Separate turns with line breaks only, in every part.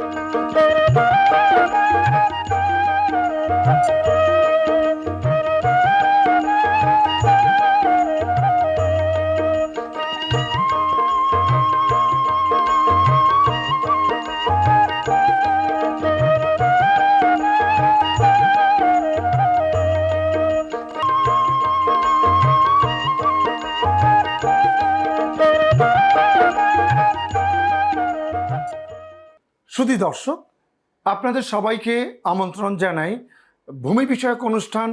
Thank you. সুধী দর্শক, আপনাদের সবাইকে আমন্ত্রণ জানাই ভূমি বিষয়ক অনুষ্ঠান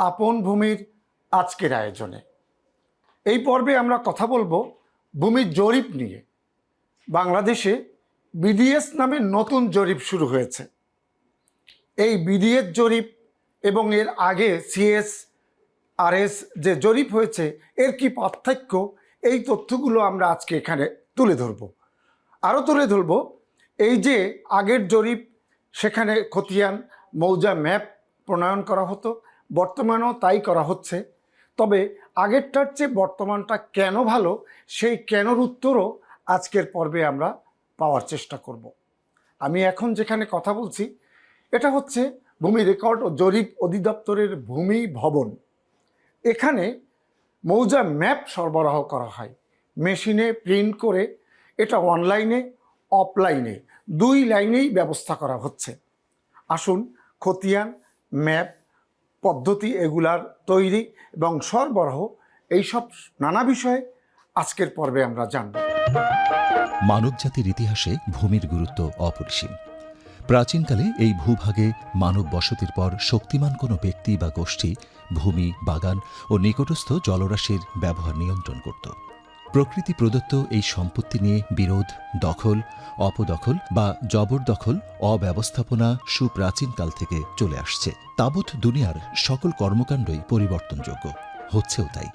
আপন ভূমির আজকের আয়োজনে। এই পর্বে আমরা কথা বলব ভূমির জরিপ নিয়ে। বাংলাদেশে বিডিএস নামে নতুন জরিপ শুরু হয়েছে। এই বিডিএস জরিপ এবং এর আগে সিএস, আরএস যে জরিপ হয়েছে, এর কি পার্থক্য? এই তথ্যগুলো আমরা আজকে এখানে তুলে ধরব। আরও তুলে ধরব এই যে আগের জরিপ, সেখানে খতিয়ান, মৌজা ম্যাপ প্রণয়ন করা হতো, বর্তমানেও তাই করা হচ্ছে। তবে আগেরটার চেয়ে বর্তমানটা কেন ভালো, সেই কেনর উত্তরও আজকের পর্বে আমরা পাওয়ার চেষ্টা করব। আমি এখন যেখানে কথা বলছি, এটা হচ্ছে ভূমি রেকর্ড ও জরিপ অধিদপ্তরের ভূমি ভবন। এখানে মৌজা ম্যাপ সরবরাহ করা হয়। মেশিনে প্রিন্ট করে এটা অনলাইনে, অফলাইনে দুই লাইনেই ব্যবস্থা করা হচ্ছে। আসুন খতিয়ান, ম্যাপ, পদ্ধতি এগুলার তৈরি এবং সরবরাহ এইসব নানা বিষয়ে আজকের পর্বে আমরা জানব।
মানবজাতির ইতিহাসে ভূমির গুরুত্ব অপরিসীম। প্রাচীনকালে এই ভূভাগে মানব বসতির পর শক্তিমান কোনো ব্যক্তি বা গোষ্ঠী ভূমি, বাগান ও নিকটস্থ জলরাশির ব্যবহার নিয়ন্ত্রণ করত। প্রকৃতি প্রদত্ত এই সম্পত্তি নিয়ে বিরোধ, দখল, অপদখল বা জবরদখল, অব্যবস্থাপনা সুপ্রাচীনকাল থেকে চলে আসছে। তাবৎ দুনিয়ার সকল কর্মকাণ্ডই পরিবর্তনযোগ্য। হচ্ছেও তাই।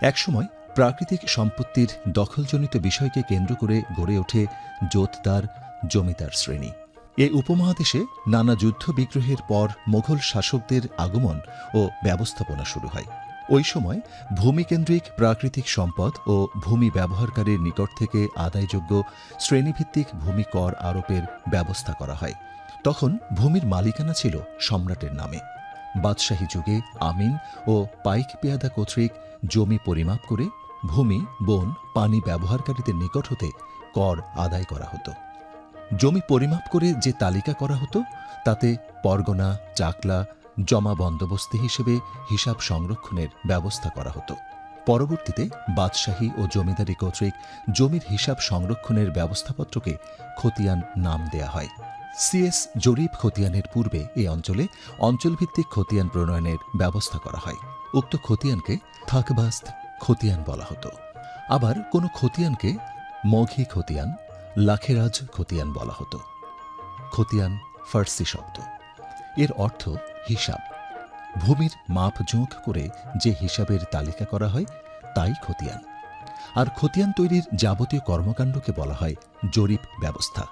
একসময় প্রাকৃতিক সম্পত্তির দখলজনিত বিষয়কে কেন্দ্র করে গড়ে ওঠে জোতদার জমিদার শ্রেণি। এ উপমহাদেশে নানা যুদ্ধ বিগ্রহের পর মোঘল শাসকদের আগমন ও ব্যবস্থাপনা শুরু হয়। ওই সময় ভূমিকেন্দ্রিক প্রাকৃতিক সম্পদ ও ভূমি ব্যবহারকারীর নিকট থেকে আদায়যোগ্য শ্রেণীভিত্তিক ভূমি কর আরোপের ব্যবস্থা করা হয়। তখন ভূমির মালিকানা ছিল সম্রাটের নামে। বাদশাহী যুগে আমিন ও পাইক পেয়াদা কর্তৃক জমি পরিমাপ করে ভূমি, বন, পানি ব্যবহারকারীদের নিকট হতে কর আদায় করা হতো। জমি পরিমাপ করে যে তালিকা করা হতো, তাতে পরগনা, চাকলা জমা বন্দোবস্তি হিসেবে হিসাব সংরক্ষণের ব্যবস্থা করা হতো। পরবর্তীতে বাদশাহী ও জমিদারি কর্তৃক জমির হিসাব সংরক্ষণের ব্যবস্থাপত্রকে খতিয়ান নাম দেয়া হয়। সিএস জরিপ খতিয়ানের পূর্বে এই অঞ্চলে অঞ্চলভিত্তিক খতিয়ান প্রণয়নের ব্যবস্থা করা হয়। উক্ত খতিয়ানকে থাকবাস্ত খতিয়ান বলা হতো। আবার কোনো খতিয়ানকে মঘি খতিয়ান, লাখেরাজ খতিয়ান বলা হতো। খতিয়ান ফার্সি শব্দ। এর অর্থ হিসাব। ভূমির মাপ জোঁক করে যে হিসাবের তালিকা করা হয়, তাই খতিয়ান। আর খতিয়ান তৈরির যাবতীয় কর্মকাণ্ডকে বলা হয় জরিপ ব্যবস্থা।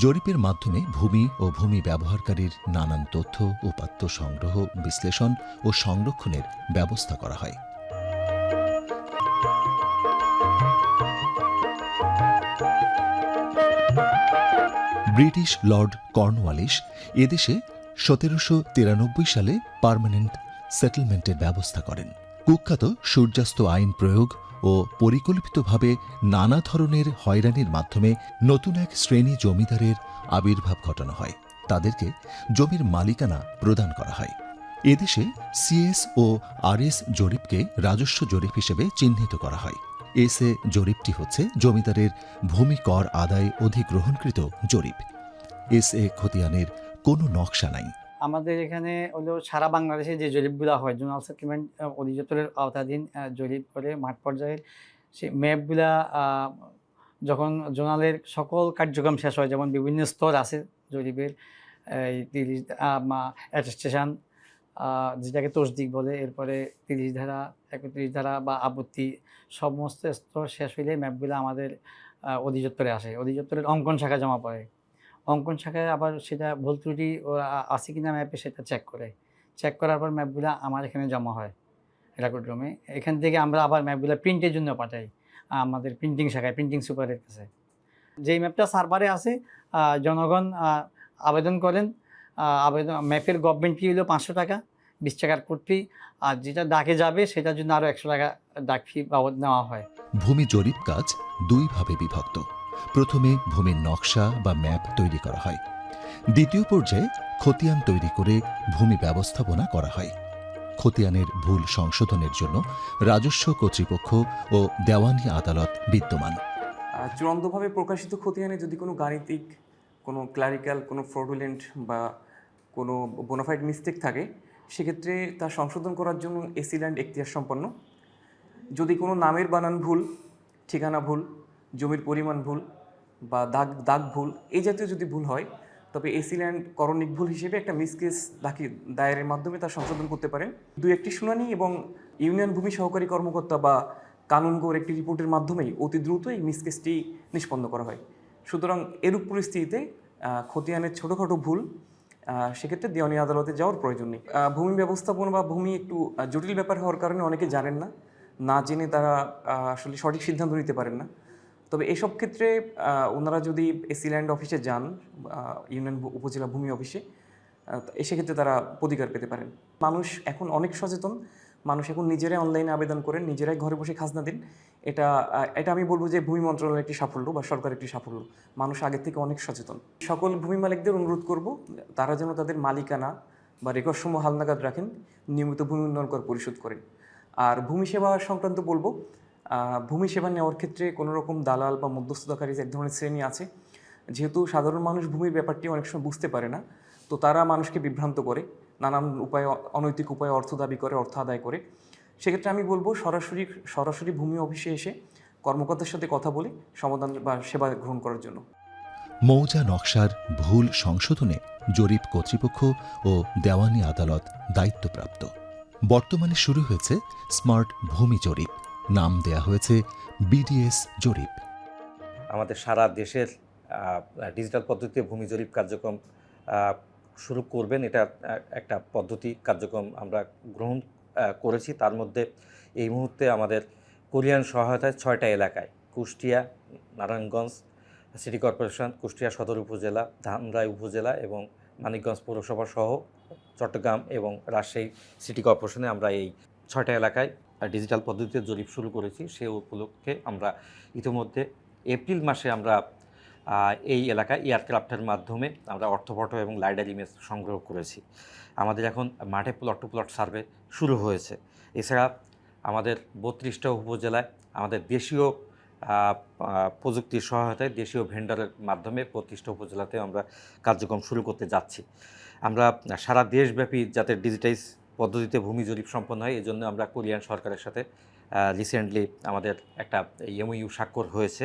জরিপের মাধ্যমে ভূমি ও ভূমি ব্যবহারকারীর নানান তথ্য, উপাত্ত সংগ্রহ, বিশ্লেষণ ও সংরক্ষণের ব্যবস্থা করা হয়। ব্রিটিশ লর্ড কর্নওয়ালিস এদেশে সতেরোশো তিরানব্বই সালে পার্মানেন্ট সেটেলমেন্টের ব্যবস্থা করেন। কুখ্যাত সূর্যাস্ত আইন প্রয়োগ ও পরিকল্পিতভাবে নানা ধরনের হয়রানির মাধ্যমে নতুন এক শ্রেণি জমিদারের আবির্ভাব ঘটানো হয়। তাদেরকে জমির মালিকানা প্রদান করা হয়। এদেশে সিএস ও আরএস জরিপকে রাজস্ব জরিপ হিসেবে চিহ্নিত করা হয়। এস এ জরিপটি হচ্ছে জমিদারের ভূমি কর আদায় অধিগ্রহণকৃত জরিপ। এস এ খতিয়ানের কোনো নকশা নাই।
আমাদের এখানে হলো সারা বাংলাদেশে যে জরিপগুলো হয়, জোনাল সেটেলমেন্ট অধিদপ্তরের আওতাধীন জরিপ করে মাঠ পর্যায়ের সেই ম্যাপগুলা যখন জোনালের সকল কার্যক্রম শেষ হয়, যেমন বিভিন্ন স্তর আছে জরিপের, এই তিরিশ অ্যাটেস্টেশন যেটাকে তসদিক বলে, এরপরে তিরিশ ধারা, একত্রিশ ধারা বা আপত্তি, সমস্ত স্তর শেষ হইলে ম্যাপগুলো আমাদের অধিদপ্তরে আসে। অধিদপ্তরের অঙ্কন শাখা জমা পড়ে। অঙ্কন শাখায় আবার সেটা ভুল ত্রুটি আছে কিনা ম্যাপে সেটা চেক করে চেক করার পর ম্যাপগুলো আমার এখানে জমা হয় রেকর্ড রুমে এখান থেকে আমরা আবার ম্যাপগুলো প্রিন্টের জন্য পাঠাই আমাদের প্রিন্টিং শাখায় প্রিন্টিং সুপারের কাছে। যেই ম্যাপটা সার্ভারে আছে জনগণ আবেদন করেন আবেদন ম্যাপের গভর্নমেন্ট ফি হলো পাঁচশো টাকা, বিশ টাকার কোড ফি আর যেটা ডাকে যাবে সেটার জন্য আরও একশো টাকা ডাক ফি বাবদ নেওয়া হয়।
ভূমি জরিপ কাজ দুইভাবে বিভক্ত। প্রথমে ভূমির নকশা বা ম্যাপ তৈরি করা হয়। দ্বিতীয় পর্যায়ে খতিয়ান তৈরি করে ভূমি ব্যবস্থাপনা করা হয়। খতিয়ানের ভুল সংশোধনের জন্য রাজস্ব, কর্তৃপক্ষ ও দেওয়ানি আদালত বিদ্যমান।
চূড়ান্তভাবে প্রকাশিত খতিয়ানে যদি কোনো গাণিতিক, কোনো ক্লারিক্যাল কোনো ফ্রডুলেন্ট বা কোনো বোনাফাইড মিস্টেক থাকে, সেক্ষেত্রে তা সংশোধন করার জন্য এসি ল্যান্ড এখতিয়ার সম্পন্ন যদি কোনো নামের বানান ভুল, ঠিকানা ভুল জমির পরিমাণ ভুল বা দাগ দাগ ভুল, এই জাতীয় যদি ভুল হয়, তবে এসি ল্যান্ড করণিক ভুল হিসেবে একটা মিসকেস দাখি, দায়েরের মাধ্যমে তা সংশোধন করতে পারেন। দুই একটি শুনানি এবং ইউনিয়ন ভূমি সহকারী কর্মকর্তা বা কানুনগোর একটি রিপোর্টের মাধ্যমেই অতি দ্রুত এই মিসকেসটি নিষ্পন্ন করা হয়। সুতরাং এরূপ পরিস্থিতিতে খতিয়ানের ছোটোখাটো ভুল সেক্ষেত্রে দেওয়ানি আদালতে যাওয়ার প্রয়োজন নেই। ভূমি ব্যবস্থাপনা বা ভূমি একটু জটিল ব্যাপার হওয়ার কারণে অনেকে জানেন না। না জেনে তারা আসলে সঠিক সিদ্ধান্ত নিতে পারেন না। তবে এসব ক্ষেত্রে ওনারা যদি এসি ল্যান্ড অফিসে যান ইউনিয়ন উপজেলা ভূমি অফিসে সেক্ষেত্রে তারা প্রতিকার পেতে পারেন। মানুষ এখন অনেক সচেতন, মানুষ এখন নিজেরাই অনলাইনে আবেদন করেন, নিজেরাই ঘরে বসে খাজনা দিন। এটা এটা আমি বলব যে ভূমি মন্ত্রণালয়ের একটি সাফল্য বা সরকারের একটি সাফল্য। মানুষ আগের থেকে অনেক সচেতন। সকল ভূমি মালিকদের অনুরোধ করব, তারা যেন তাদের মালিকানা বা রেকর্ড সমূহ হালনাগাদ রাখেন, নিয়মিত ভূমি উন্নয়ন কর পরিশোধ করেন। আর ভূমি সেবা সংক্রান্ত বলব ভূমি সেবা নেওয়ার ক্ষেত্রে কোনো রকম দালাল বা মধ্যস্থতাকারী এক ধরনের শ্রেণি আছে। যেহেতু সাধারণ মানুষ ভূমির ব্যাপারটি অনেক সময় বুঝতে পারে না, তো তারা মানুষকে বিভ্রান্ত করে, নানান উপায়ে, অনৈতিক উপায়ে অর্থ দাবি করে, অর্থ আদায় করে। সেক্ষেত্রে আমি বলব, সরাসরি সরাসরি ভূমি অফিসে এসে কর্মকর্তার সাথে কথা বলে সমাধান বা সেবা গ্রহণ করার জন্য।
মৌজা নকশার ভুল সংশোধনে জরিপ কর্তৃপক্ষ ও দেওয়ানি আদালত দায়িত্বপ্রাপ্ত। বর্তমানে শুরু হয়েছে স্মার্ট ভূমি জরিপ। নাম দেয়া হয়েছে বিডিএস জরিপ।
আমাদের সারা দেশের ডিজিটাল পদ্ধতিতে ভূমি জরিপ কার্যক্রম শুরু করবেন। এটা একটা পদ্ধতি কার্যক্রম আমরা গ্রহণ করেছি। তার মধ্যে এই মুহূর্তে আমাদের কোরিয়ান সহায়তায় ছয়টা এলাকায়, কুষ্টিয়া, নারায়ণগঞ্জ সিটি কর্পোরেশন, কুষ্টিয়া সদর উপজেলা ধামরাই উপজেলা এবং মানিকগঞ্জ পৌরসভা সহ চট্টগ্রাম এবং রাজশাহী সিটি কর্পোরেশনে আমরা এই ছয়টা এলাকায় ডিজিটাল পদ্ধতিতে জরিপ শুরু করেছি, সে উপলক্ষে আমরা ইতিমধ্যে এপ্রিল মাসে আমরা এই এলাকায় এয়ারক্রাফটের মাধ্যমে আমরা অর্থবট এবং লাইডার ইমেজ সংগ্রহ করেছি। আমাদের এখন মাঠে প্লট টু প্লট সার্ভে শুরু হয়েছে। এছাড়া আমাদের বত্রিশটা উপজেলায় আমাদের দেশীয় প্রযুক্তির সহায়তায় দেশীয় ভেন্ডারের মাধ্যমে বত্রিশটা উপজেলাতে আমরা কার্যক্রম শুরু করতে যাচ্ছি। আমরা সারা দেশব্যাপী যাতে ডিজিটাইজ পদ্ধতিতে ভূমি জরিপ সম্পন্ন হয়। এই জন্য আমরা কোরিয়ান সরকারের সাথে রিসেন্টলি আমাদের একটা এমইউ স্বাক্ষর হয়েছে।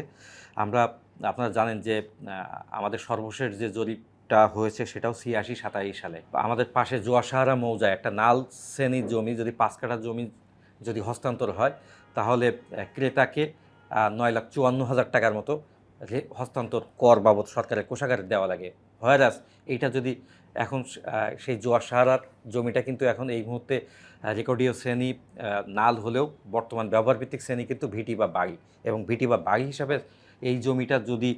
আমরা, আপনারা জানেন যে আমাদের সর্বশেষ যে জরিপটা হয়েছে সেটাও ছিয়াশি সাতাশি সালে। আমাদের পাশে জোয়াশাহারা মৌজায় একটা নাল শ্রেণির জমি, যদি পাঁচ কাঠা জমি যদি হস্তান্তর হয়, তাহলে ক্রেতাকে নয় লাখ চুয়ান্ন হাজার টাকার মতো হস্তান্তর কর বাবদ সরকারের কোষাগারে দেওয়া লাগে। হয়রাস, এইটা যদি এখন সেই জোয়ার সাহারার জমিটা কিন্তু এখন এই মুহূর্তে রেকর্ডীয় শ্রেণি নাল হলেও বর্তমান ব্যবহারভিত্তিক শ্রেণি কিন্তু ভিটি বা বাগি এবং ভিটি বা বাগি হিসাবে এই জমিটা যদি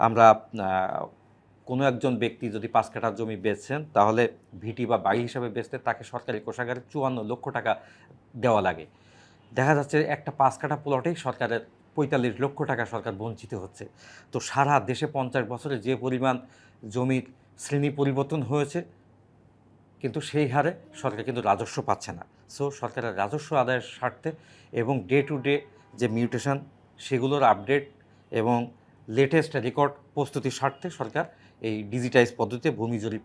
আমরা কোনো একজন ব্যক্তি যদি পাঁচ কাঠার জমি বেচছেন, তাহলে ভিটি বা বাগি হিসাবে বেচতে তাকে সরকারি কোষাগারে চুয়ান্ন লক্ষ টাকা দেওয়া লাগে। দেখা যাচ্ছে একটা পাঁচ কাঠা প্লটেই সরকারের পঁয়তাল্লিশ লক্ষ টাকা সরকার বঞ্চিত হচ্ছে। তো সারা দেশে পঞ্চাশ বছরে যে পরিমাণ জমির শ্রেণি পরিবর্তন হয়েছে, কিন্তু সেই হারে সরকার কিন্তু রাজস্ব পাচ্ছে না। সো সরকারের রাজস্ব আদায়ের স্বার্থে এবং ডে টু ডে যে মিউটেশন সেগুলোর আপডেট এবং লেটেস্ট রেকর্ড প্রস্তুতির স্বার্থে সরকার এই ডিজিটাইজ পদ্ধতিতে ভূমি জরিপ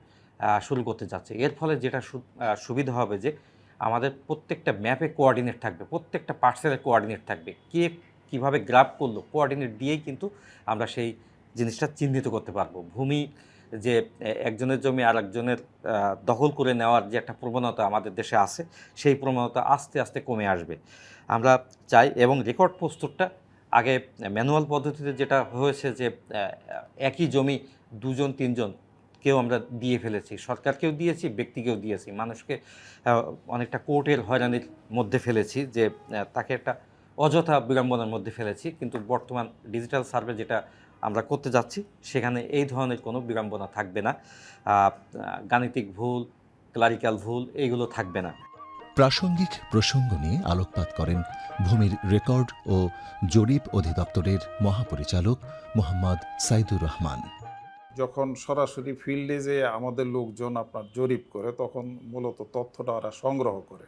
শুরু করতে যাচ্ছে। এর ফলে যেটা সুবিধা হবে যে আমাদের প্রত্যেকটা ম্যাপে কোঅর্ডিনেট থাকবে, প্রত্যেকটা পার্সেলের কোঅর্ডিনেট থাকবে। কে কীভাবে গ্রাফ করল কোঅর্ডিনেট দিয়েই কিন্তু আমরা সেই জিনিসটা চিহ্নিত করতে পারব। ভূমি যে একজনের জমি আর একজনের দখল করে নেওয়ার যে একটা প্রবণতা আমাদের দেশে আছে, সেই প্রবণতা আস্তে আস্তে কমে আসবে। আমরা চাই এবং রেকর্ড প্রস্তুতটা আগে ম্যানুয়াল পদ্ধতিতে যেটা হয়েছে যে একই জমি দুজন, তিনজন কেউ আমরা দিয়ে ফেলেছি, সরকারকেও দিয়েছি, ব্যক্তিকেও দিয়েছি। মানুষকে অনেকটা কোর্টের হয়রানির মধ্যে ফেলেছি যে তাকে একটা অযথা বিড়ম্বনার মধ্যে ফেলেছি। কিন্তু বর্তমান ডিজিটাল সার্ভে যেটা আমরা করতে যাচ্ছি সেখানে এই ধরনের কোনো বিড়ম্বনা থাকবে না। গাণিতিক ভুল ক্লারিক্যাল ভুল এইগুলো থাকবে না।
প্রাসঙ্গিক প্রসঙ্গ নিয়ে আলোকপাত করেন ভূমির রেকর্ড ও জরিপ অধিদপ্তরের মহাপরিচালক মোহাম্মদ সাইদুর রহমান।
যখন সরাসরি ফিল্ডে যে আমাদের লোকজন আপনার জরিপ করে তখন মূলত তথ্যটা ওরা সংগ্রহ করে।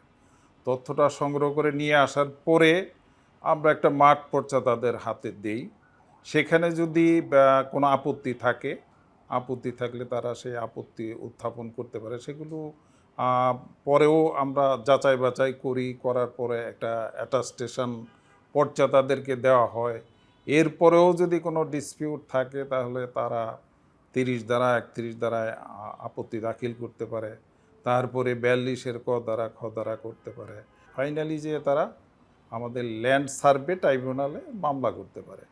তথ্যটা সংগ্রহ করে নিয়ে আসার পরে আমরা একটা মাঠ পর্চা তাদের হাতে দেই। সেখানে যদি কোনো আপত্তি থাকে, আপত্তি থাকলে তারা সেই আপত্তি উত্থাপন করতে পারে। সেগুলো পরেও আমরা যাচাই বাছাই করি, করার পরে একটা অ্যাটাস্টেশন পর্চা তাদেরকে দেওয়া হয়। এরপরেও যদি কোনো ডিসপিউট থাকে, তাহলে তারা তিরিশ দ্বারা, একত্রিশ দ্বারায় আপত্তি দাখিল করতে পারে। তারপরে বিয়াল্লিশের ক দ্বারা, খ দ্বারা করতে পারে। ফাইনালি যে তারা আমাদের ল্যান্ড সার্ভে ট্রাইব্যুনালে মামলা করতে পারে।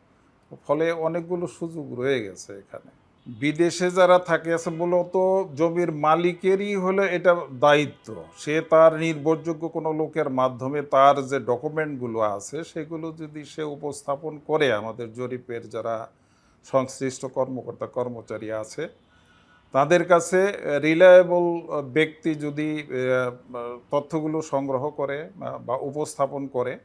ফলে অনেকগুলো সুযোগ রয়ে গেছে এখানে। বিদেশে যারা থাকে, আছে মূলত জমির মালিকেরই হলো এটা দায়িত্ব। সে তার নির্ভরযোগ্য কোনো লোকের মাধ্যমে তার যে ডকুমেন্টগুলো আছে, সেগুলো যদি সে উপস্থাপন করে আমাদের জরিপের যারা সংশ্লিষ্ট কর্মকর্তা, কর্মচারী আছে, তাদের কাছে রিলায়েবল ব্যক্তি যদি তথ্যগুলো সংগ্রহ করে বা- উপস্থাপন করে,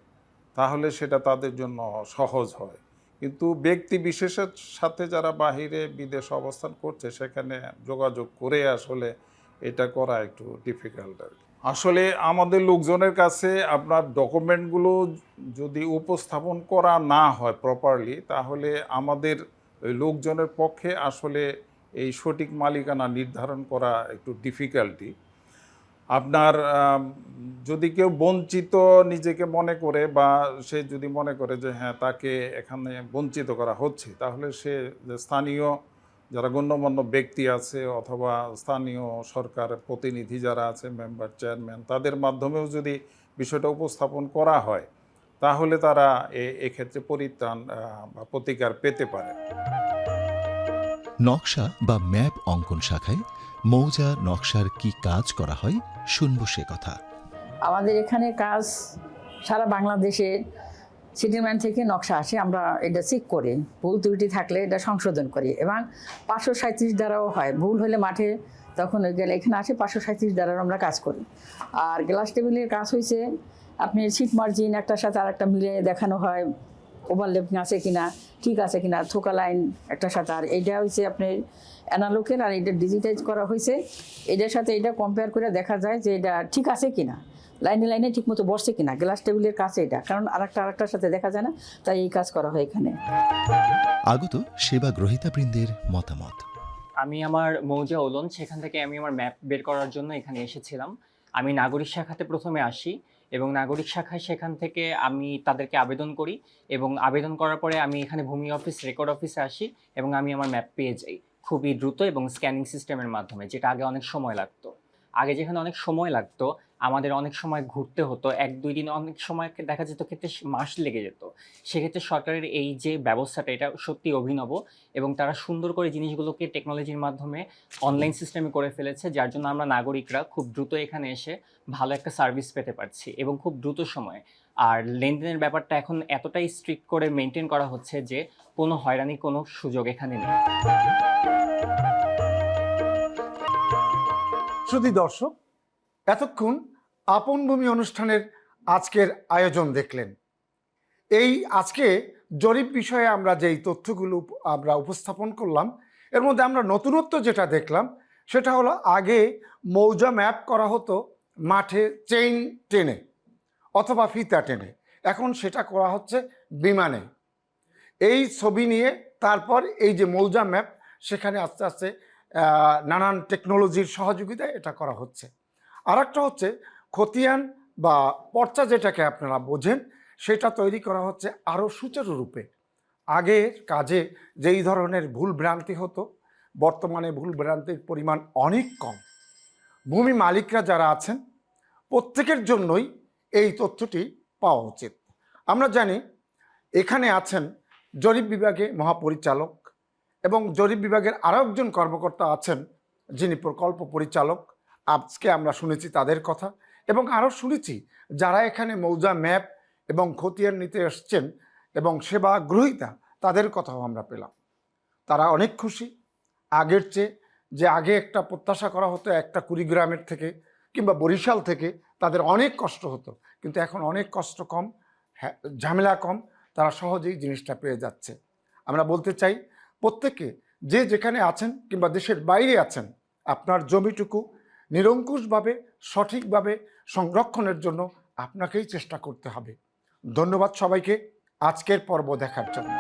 তাহলে সেটা তাদের জন্য সহজ হয়। কিন্তু ব্যক্তি বিশেষের সাথে যারা বাহিরে বিদেশ অবস্থান করছে, সেখানে যোগাযোগ করে আসলে এটা করা একটু ডিফিকাল্ট আর আসলে আমাদের লোকজনের কাছে আপনার ডকুমেন্টগুলো যদি উপস্থাপন করা না হয় প্রপারলি তাহলে আমাদের লোকজনের পক্ষে আসলে এই সঠিক মালিকানা নির্ধারণ করা একটু ডিফিকাল্টি আপনার যদি কেউ বঞ্চিত নিজেকে মনে করে বা সে যদি মনে করে যে হ্যাঁ তাকে এখানে বঞ্চিত করা হচ্ছে, তাহলে সে স্থানীয় যারা গণ্যমান্য ব্যক্তি আছে অথবা স্থানীয় সরকার প্রতিনিধি যারা আছে, মেম্বার, চেয়ারম্যান, তাদের মাধ্যমেও যদি বিষয়টা উপস্থাপন করা হয়, তাহলে তারা এক্ষেত্রে পরিত্রাণ বা প্রতিকার পেতে পারে।
নকশা বা ম্যাপ অঙ্কন শাখায় মৌজা নকশার কি কাজ করা হয়, শুনব সে কথা।
আমাদের এখানে কাজ সারা বাংলাদেশে সেটেলমেন্ট থেকে নকশা আসে, আমরা এটা চেক করি। ভুল ত্রুটি থাকলে এটা সংশোধন করি এবং পাঁচশো সাঁত্রিশ দ্বারাও হয়। ভুল হলে মাঠে তখন ওই গেলে এখানে আসে, পাঁচশো সাঁত্রিশ দ্বারাও আমরা কাজ করি। আর গ্লাস টেবিলের কাজ হয়েছে আপনি সিট মার্জিন একটার সাথে আর একটা মিলিয়ে দেখানো হয়। ওভারলেপিং আছে কিনা ঠিক আছে কিনা থোকা লাইন একটা সাথে। আর এইটা হচ্ছে আপনার অ্যানালোকের আর এটা ডিজিটাইজ করা হয়েছে এটার সাথে এটা কম্পেয়ার করে দেখা যায় যে এটা ঠিক আছে কিনা লাইনে লাইনে ঠিক মতো বসছে কিনা গ্লাস টেবিলের কাছে এটা। কারণ আরেকটা আরেকটার সাথে দেখা যায় না তাই এই কাজ করা হয় এখানে।
আগত সেবা গ্রহীতাবৃন্দের মতামত।
আমি আমার মৌজা ওলন সেখান থেকে আমি আমার ম্যাপ বের করার জন্য এখানে এসেছিলাম। আমি নাগরিক শাখাতে প্রথমে আসি। এবং নাগরিক শাখায় সেখান থেকে আমি তাদেরকে আবেদন করি এবং আবেদন করার পরে আমি এখানে ভূমি অফিস রেকর্ড অফিসে আসি এবং আমি আমার ম্যাপ পেয়ে যাই খুবই দ্রুত এবং স্ক্যানিং সিস্টেমের মাধ্যমে, যেটা আগে অনেক সময় লাগতো। আগে যেখানে অনেক সময় লাগতো আমাদের অনেক সময় ঘুরতে হতো, এক দুই দিন অনেক সময় দেখা যেত ক্ষেত্রে মাস লেগে যেত। সেক্ষেত্রে সরকারের এই যে ব্যবস্থাটা, এটা সত্যি অভিনব এবং তারা সুন্দর করে জিনিসগুলোকে টেকনোলজির মাধ্যমে অনলাইন সিস্টেমে করে ফেলেছে, যার জন্য আমরা নাগরিকরা খুব দ্রুত এখানে এসে ভালো একটা সার্ভিস পেতে পারছি এবং খুব দ্রুত সময়ে। আর লেনদেনের ব্যাপারটা এখন এতটাই স্ট্রিক্ট করে মেনটেন করা হচ্ছে যে কোনো হয়রানি, কোনো সুযোগ এখানে নেই।
শ্রুতি দর্শক এতক্ষণ আপন ভূমি অনুষ্ঠানের আজকের আয়োজন দেখলেন। এই আজকে জরিপ বিষয়ে আমরা যেই তথ্যগুলো আমরা উপস্থাপন করলাম, এর মধ্যে আমরা নতুনত্ব যেটা দেখলাম, সেটা হলো আগে মৌজা ম্যাপ করা হতো মাঠে চেইন টেনে অথবা ফিতা টেনে। এখন সেটা করা হচ্ছে বিমানে। এই ছবি নিয়ে তারপর এই যে মৌজা ম্যাপ, সেখানে আস্তে আস্তে নানান টেকনোলজির সহযোগিতায় এটা করা হচ্ছে। আর একটা হচ্ছে খতিয়ান বা পর্চা যেটাকে আপনারা বোঝেন, সেটা তৈরি করা হচ্ছে আরও সুচারুরূপে আগের কাজে যেই ধরনের ভুল ভ্রান্তি হতো, বর্তমানে ভুল ভ্রান্তির পরিমাণ অনেক কম। ভূমি মালিকরা যারা আছেন, প্রত্যেকের জন্যই এই তথ্যটি পাওয়া উচিত। আমরা জানি এখানে আছেন জরিপ বিভাগে মহাপরিচালক এবং জরিপ বিভাগের আরও একজন কর্মকর্তা আছেন, যিনি প্রকল্প পরিচালক। আজকে আমরা শুনেছি তাদের কথা এবং আরও শুনেছি যারা এখানে মৌজা ম্যাপ এবং খতিয়ান নিতে এসছেন এবং সেবা গ্রহীতা তাদের কথাও আমরা পেলাম। তারা অনেক খুশি। আগের চেয়ে যে আগে একটা প্রত্যাশা করা হতো একটা কুড়িগ্রামের থেকে কিংবা বরিশাল থেকে তাদের অনেক কষ্ট হতো। কিন্তু এখন অনেক কষ্ট কম হ্যাঁ, ঝামেলা কম তারা সহজেই জিনিসটা পেয়ে যাচ্ছে। আমরা বলতে চাই প্রত্যেকে যে যেখানে আছেন কিংবা দেশের বাইরে আছেন আপনার জমিটুকু নিরঙ্কুশভাবে সঠিকভাবে সংরক্ষণের জন্য আপনাকেই চেষ্টা করতে হবে। ধন্যবাদ সবাইকে। আজকের পর্ব দেখার জন্য।